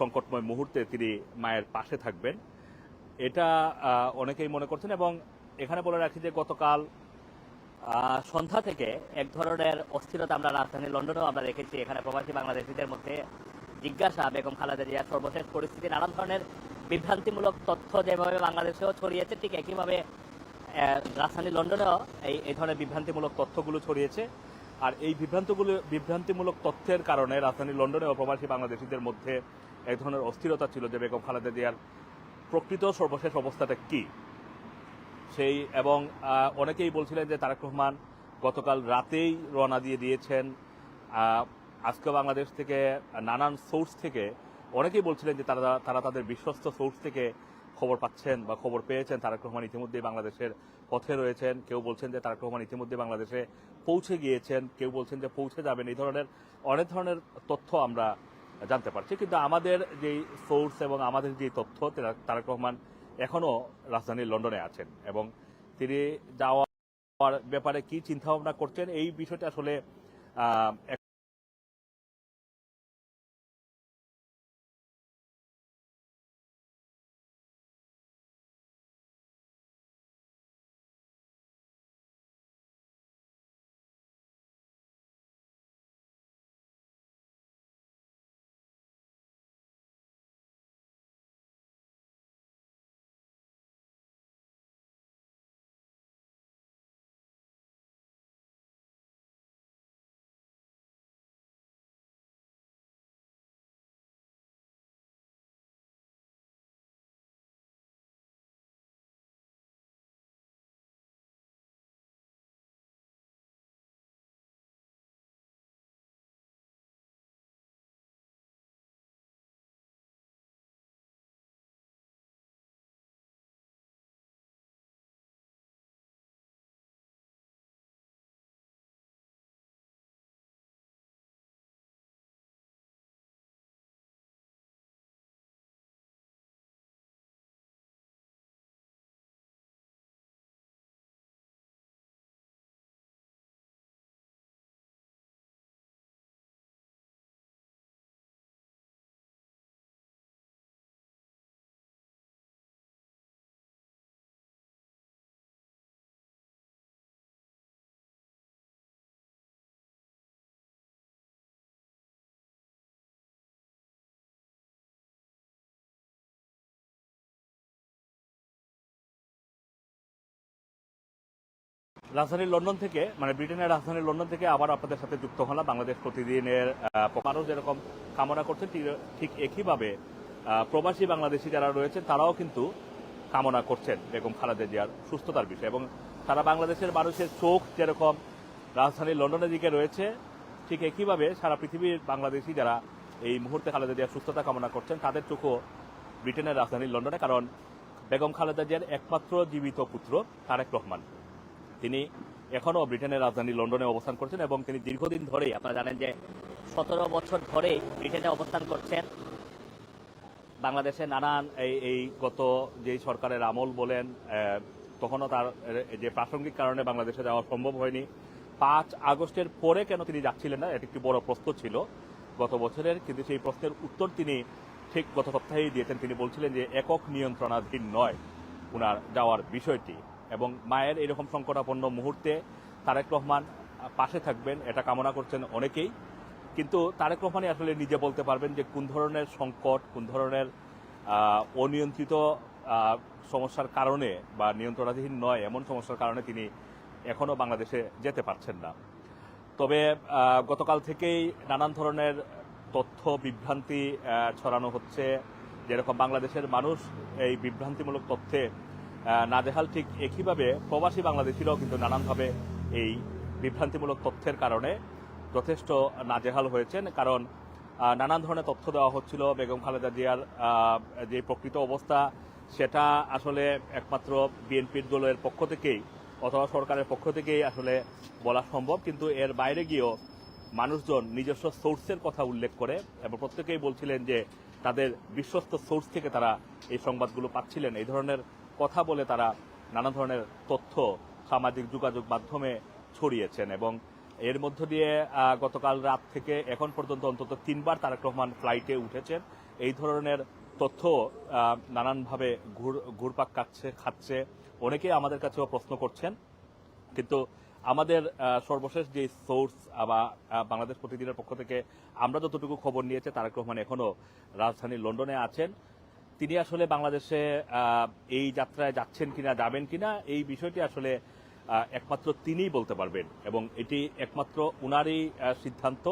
সংকটময় মুহূর্তে তিনি মায়ের পাশে থাকবেন। এটা অনেকেই মনে করছেন এবং এখানে বলে রাখি যে গতকাল সন্ধ্যা থেকে এক ধরনের অস্থিরতা আমরা রাজধানী লন্ডনেও আমরা দেখেছি। এখানে প্রবাসী বাংলাদেশিদের মধ্যে জিজ্ঞাসা, বেগম খালেদা জিয়ার সর্বশেষ পরিস্থিতি, নানান ধরনের বিভ্রান্তিমূলক তথ্য যেভাবে বাংলাদেশেও ছড়িয়েছে, ঠিক একইভাবে রাজধানী লন্ডনেও এই এই ধরনের বিভ্রান্তিমূলক তথ্যগুলো ছড়িয়েছে। আর এই বিভ্রান্তগুলো, বিভ্রান্তিমূলক তথ্যের কারণে রাজধানী লন্ডনে ও প্রবাসী বাংলাদেশিদের মধ্যে এক ধরনের অস্থিরতা ছিল যে বেগম খালেদা জিয়ার প্রকৃত সর্বশেষ অবস্থাটা কি? সেই এবং অনেকেই বলছিলেন যে তারেক রহমান গতকাল রাতেই রওনা দিয়ে দিয়েছেন। আজকে বাংলাদেশ থেকে নানান সোর্স থেকে অনেকেই বলছিলেন যে তারা তারা তাদের বিশ্বস্ত সোর্স থেকে খবর পাচ্ছেন বা খবর পেয়েছেন। তারেক রহমান ইতিমধ্যেই বাংলাদেশের পথে রয়েছেন। কেউ বলছেন যে তারেক রহমান ইতিমধ্যে বাংলাদেশে পৌঁছে গিয়েছেন। কেউ বলছেন যে পৌঁছে যাবেন। এই ধরনের, অনেক ধরনের তথ্য আমরা জানতে পারছি। কিন্তু আমাদের যেই সোর্স এবং আমাদের যে তথ্য, তারা- তারেক রহমান এখনও রাজধানী লন্ডনে আছেন এবং তিনি যাওয়ার ব্যাপারে কি চিন্তা ভাবনা করছেন, এই বিষয়টা আসলে রাজধানী লন্ডন থেকে মানে ব্রিটেনের রাজধানী লন্ডন থেকে আবার আপনাদের সাথে যুক্ত হলাম। বাংলাদেশ প্রতিদিনের মানুষ যেরকম কামনা করছেন, ঠিক- একইভাবে প্রবাসী বাংলাদেশি যারা রয়েছেন, তারাও কিন্তু কামনা করছেন বেগম খালেদা জিয়ার সুস্থতার বিষয়ে। এবং সারা বাংলাদেশের মানুষের চোখ যেরকম রাজধানী লন্ডনের দিকে রয়েছে, ঠিক একইভাবে সারা পৃথিবীর বাংলাদেশি যারা এই মুহূর্তে খালেদা জিয়ার সুস্থতা কামনা করছেন, তাদের চোখও ব্রিটেনের রাজধানী লন্ডনে। কারণ বেগম খালেদা জিয়ার একমাত্র জীবিত পুত্র তারেক রহমান। তিনি এখনও ব্রিটেনের রাজধানী লন্ডনে অবস্থান করছেন এবং তিনি দীর্ঘদিন ধরেই আপনারা জানেন যে সতেরো বছর ধরে ব্রিটেনে অবস্থান করছেন। বাংলাদেশে নানান এই এই গত যেই সরকারের আমল বলেন তখনও তার যে প্রাসঙ্গিক কারণে বাংলাদেশে যাওয়া সম্ভব হয়নি। পাঁচ আগস্টের পরে কেন তিনি যাচ্ছিলেন না, এটি একটি বড় প্রশ্ন ছিল গত বছরের, কিন্তু সেই প্রশ্নের উত্তর তিনি ঠিক গত সপ্তাহেই দিয়েছেন। তিনি বলছিলেন যে একক নিয়ন্ত্রণাধীন নয় ওনার যাওয়ার বিষয়টি। এবং মায়ের এরকম সংকটাপন্ন মুহূর্তে তারেক রহমান পাশে থাকবেন, এটা কামনা করছেন অনেকেই। কিন্তু তারেক রহমানই আসলে নিজে বলতে পারবেন যে কোন ধরনের সংকট, কোন ধরনের অনিয়ন্ত্রিত সমস্যার কারণে বা নিয়ন্ত্রণাধীন নয়, এমন সমস্যার কারণে তিনি এখনও বাংলাদেশে যেতে পারছেন না। তবে গতকাল থেকেই নানান ধরনের তথ্য, বিভ্রান্তি ছড়ানো হচ্ছে। যেরকম বাংলাদেশের মানুষ এই বিভ্রান্তিমূলক তথ্যে নাজেহাল ঠিক একইভাবে প্রবাসী বাংলাদেশিরাও কিন্তু নানানভাবে এই বিভ্রান্তিমূলক তথ্যের কারণে যথেষ্ট নাজেহাল হয়েছেন। কারণ নানান ধরনের তথ্য দেওয়া হচ্ছিল। বেগম খালেদা জিয়ার যে প্রকৃত অবস্থা, সেটা আসলে একমাত্র বিএনপির দলের পক্ষ থেকেই অথবা সরকারের পক্ষ থেকেই আসলে বলা সম্ভব। কিন্তু এর বাইরে গিয়েও মানুষজন নিজস্ব সোর্সের কথা উল্লেখ করে এবং প্রত্যেকেই বলছিলেন যে তাদের বিশ্বস্ত সোর্স থেকে তারা এই সংবাদগুলো পাচ্ছিলেন। এই ধরনের কথা বলে তারা নানা ধরনের তথ্য সামাজিক যোগাযোগ মাধ্যমে ছড়িয়েছেন এবং এর মধ্য দিয়ে গতকাল রাত থেকে এখন পর্যন্ত অন্তত তিনবার তারেক রহমান ফ্লাইটে উঠেছেন। এই ধরনের তথ্য নানানভাবে ঘুর, ঘুরপাক কাটছে খাচ্ছে। অনেকেই আমাদের কাছেও প্রশ্ন করছেন। কিন্তু আমাদের সর্বশেষ যে সোর্স বা বাংলাদেশ প্রতিদিনের পক্ষ থেকে আমরা যতটুকু খবর নিয়েছে, তারেক রহমান এখনও রাজধানী লন্ডনে আছেন। তিনি আসলে বাংলাদেশে এই যাত্রায় যাচ্ছেন কিনা, যাবেন কিনা, এই বিষয়টি আসলে একমাত্র তিনিই বলতে পারবেন। এবং এটি একমাত্র উনারই সিদ্ধান্ত।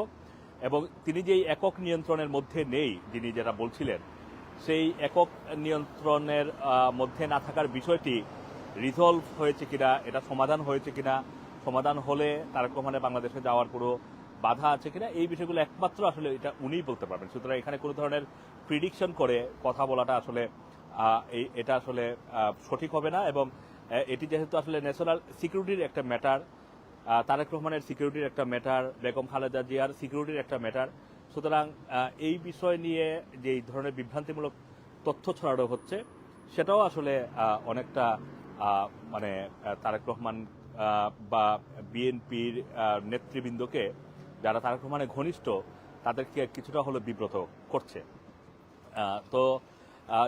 এবং তিনি যেই একক নিয়ন্ত্রণের মধ্যে নেই, যিনি যেটা বলছিলেন, সেই একক নিয়ন্ত্রণের মধ্যে না থাকার বিষয়টি রিজলভ হয়েছে কিনা, এটা সমাধান হয়েছে কিনা, সমাধান হলে তারেক রহমানের বাংলাদেশে যাওয়ার পুরো বাধা আছে কিনা, এই বিষয়গুলো একমাত্র আসলে এটা উনিই বলতে পারবেন। সুতরাং এখানে কোনো ধরনের প্রিডিকশন করে কথা বলাটা আসলে এটা আসলে সঠিক হবে না এবং এটি যেহেতু আসলে ন্যাশনাল সিকিউরিটির একটা ম্যাটার তারেক রহমানের সিকিউরিটির একটা ম্যাটার বেগম খালেদা জিয়ার সিকিউরিটির একটা ম্যাটার সুতরাং এই বিষয় নিয়ে যে এই ধরনের বিভ্রান্তিমূলক তথ্য ছড়ানো হচ্ছে, সেটাও আসলে অনেকটা মানে তারেক রহমান বা বিএনপির নেতৃবৃন্দকে যারা তারেক রহমানের ঘনিষ্ঠ, তাদেরকে কিছুটা হলো বিব্রত করছে। তো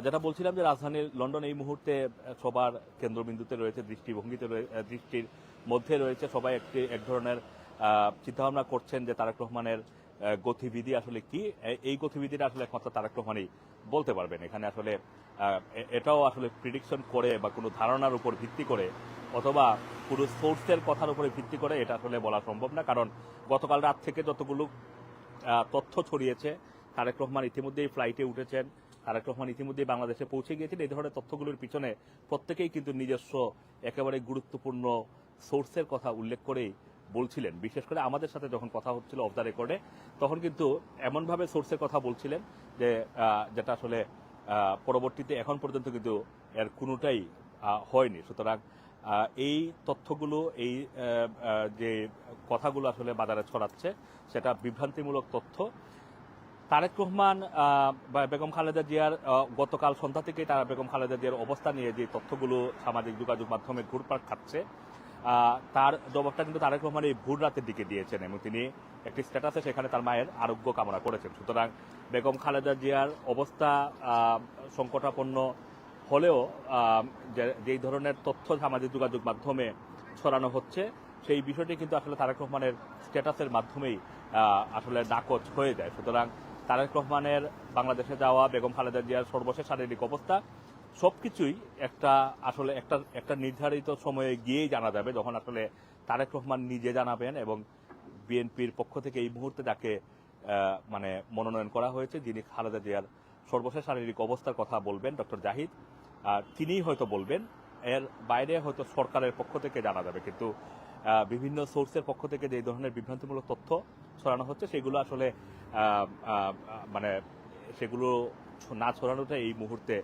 যেটা বলছিলাম যে রাজধানীর লন্ডন এই মুহূর্তে সবার কেন্দ্রবিন্দুতে রয়েছে, দৃষ্টিভঙ্গিতে দৃষ্টির মধ্যে রয়েছে। সবাই একটি, এক ধরনের চিন্তাভাবনা করছেন যে তারেক রহমানের গতিবিধি আসলে কি? এই গতিবিধিটা আসলে একমাত্র তারেক রহমানই বলতে পারবেন। এখানে আসলে এটাও আসলে প্রিডিকশন করে বা কোনো ধারণার উপর ভিত্তি করে অথবা পুরো সোর্সের কথার উপরে ভিত্তি করে এটা আসলে বলা সম্ভব না। কারণ গতকাল রাত থেকে যতগুলো তথ্য ছড়িয়েছে, তারেক রহমান ইতিমধ্যেই ফ্লাইটে উঠেছেন। তারেক রহমান ইতিমধ্যেই বাংলাদেশে পৌঁছে গিয়েছেন। এই ধরনের তথ্যগুলোর পিছনে প্রত্যেকেই কিন্তু নিজস্ব, একেবারে গুরুত্বপূর্ণ সোর্সের কথা উল্লেখ করেই বলছিলেন। বিশেষ করে আমাদের সাথে যখন কথা হচ্ছিল অফ দ্য রেকর্ডে তখন কিন্তু এমনভাবে সোর্সের কথা বলছিলেন যে যেটা আসলে পরবর্তীতে এখন পর্যন্ত কিন্তু এর কোনোটাই হয়নি। সুতরাং এই তথ্যগুলো, এই যে কথাগুলো আসলে বাজারে ছড়াচ্ছে, সেটা বিভ্রান্তিমূলক তথ্য। তারেক রহমান বেগম খালেদা জিয়ার গতকাল সন্ধ্যা থেকেই তারা বেগম খালেদা জিয়ার অবস্থা নিয়ে যে তথ্যগুলো সামাজিক যোগাযোগ মাধ্যমে ঘুরপাক খাচ্ছে তার জবাবটা কিন্তু তারেক রহমান এই ভোর রাতের দিকে দিয়েছেন এবং তিনি একটি স্ট্যাটাসে সেখানে তার মায়ের আরোগ্য কামনা করেছেন। সুতরাং বেগম খালেদা জিয়ার অবস্থা সংকটাপন্ন হলেও যেই ধরনের তথ্য সামাজিক যোগাযোগ মাধ্যমে ছড়ানো হচ্ছে, সেই বিষয়টি কিন্তু আসলে তারেক রহমানের স্ট্যাটাসের মাধ্যমেই আসলে নাকচ হয়ে যায়। সুতরাং তারেক রহমানের বাংলাদেশে যাওয়া, বেগম খালেদা জিয়ার সর্বশেষ শারীরিক অবস্থা সবকিছুই একটা আসলে একটা একটা নির্ধারিত সময়ে গিয়েই জানা যাবে যখন আসলে তারেক রহমান নিজে জানাবেন এবং বিএনপির পক্ষ থেকে এই মুহূর্তে তাকে মানে মনোনয়ন করা হয়েছে, যিনি খালেদা জিয়ার সর্বশেষ শারীরিক অবস্থার কথা বলবেন, ডক্টর জাহিদ। তিনিই হয়তো বলবেন, এর বাইরে হয়তো সরকারের পক্ষ থেকে জানা যাবে। কিন্তু বিভিন্ন সোর্সের পক্ষ থেকে যে ধরনের বিভ্রান্তিমূলক তথ্য ছড়ানো হচ্ছে, সেগুলো আসলে মানে সেগুলো না ছড়ানোটা এই মুহূর্তে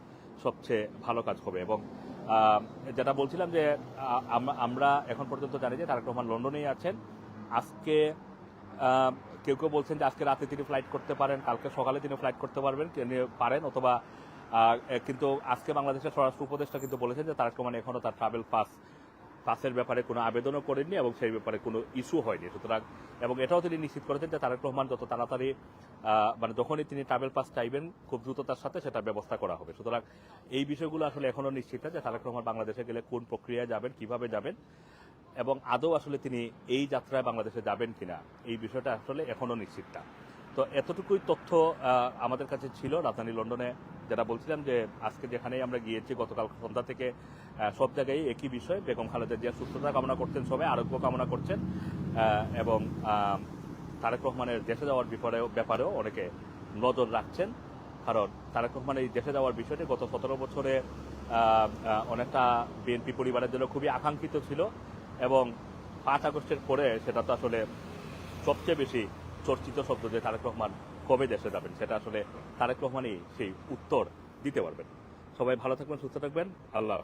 সবচেয়ে ভালো কাজ হবে। এবং যেটা বলছিলাম যে আমরা এখন পর্যন্ত জানি যে তারেক রহমান লন্ডনেই আছেন। আজকে কেউ কেউ বলছেন যে আজকে রাতে তিনি ফ্লাইট করতে পারেন, কালকে সকালে তিনি ফ্লাইট করতে পারবেন পারেন অথবা কিন্তু আজকে বাংলাদেশের স্বরাষ্ট্র উপদেষ্টা কিন্তু বলেছেন যে তারেক রহমান এখনও তার ট্রাভেল পাস পাসের ব্যাপারে কোনো আবেদনও করেননি এবং সেই ব্যাপারে কোনো ইস্যু হয়নি। সুতরাং, এবং এটাও তিনি নিশ্চিত করেছেন যে তারেক রহমান যত তাড়াতাড়ি মানে যখনই তিনি ট্রাভেল পাস চাইবেন, খুব দ্রুততার সাথে সেটা ব্যবস্থা করা হবে। সুতরাং এই বিষয়গুলো আসলে এখনও নিশ্চিত না যে তারেক রহমান বাংলাদেশে গেলে কোন প্রক্রিয়ায় যাবেন, কীভাবে যাবেন, এবং আদৌ আসলে তিনি এই যাত্রায় বাংলাদেশে যাবেন কিনা, এই বিষয়টা আসলে এখনও নিশ্চিত না তো এতটুকুই তথ্য আমাদের কাছে ছিল। রাজধানী লন্ডনে যেটা বলছিলাম যে আজকে যেখানেই আমরা গিয়েছি, গতকাল সন্ধ্যা থেকে সব জায়গায় একই বিষয়, বেগম খালেদা জিয়া সুস্থতা কামনা করছেন সবাই, আরোগ্য কামনা করছেন এবং তারেক রহমানের দেশে যাওয়ার ব্যাপারেও ব্যাপারেও অনেকে নজর রাখছেন। কারণ তারেক রহমান এই দেশে যাওয়ার বিষয়টি গত সতেরো বছরে অনেকটা বিএনপি পরিবারের জন্য খুবই আকাঙ্ক্ষিত ছিল এবং পাঁচ আগস্টের পরে সেটা তো আসলে সবচেয়ে বেশি চর্চিত শব্দ যে তারেক রহমান কবে দেশে যাবেন? সেটা আসলে তারেক রহমানই সেই উত্তর দিতে পারবেন। সবাই ভালো থাকবেন, সুস্থ থাকবেন। আল্লাহ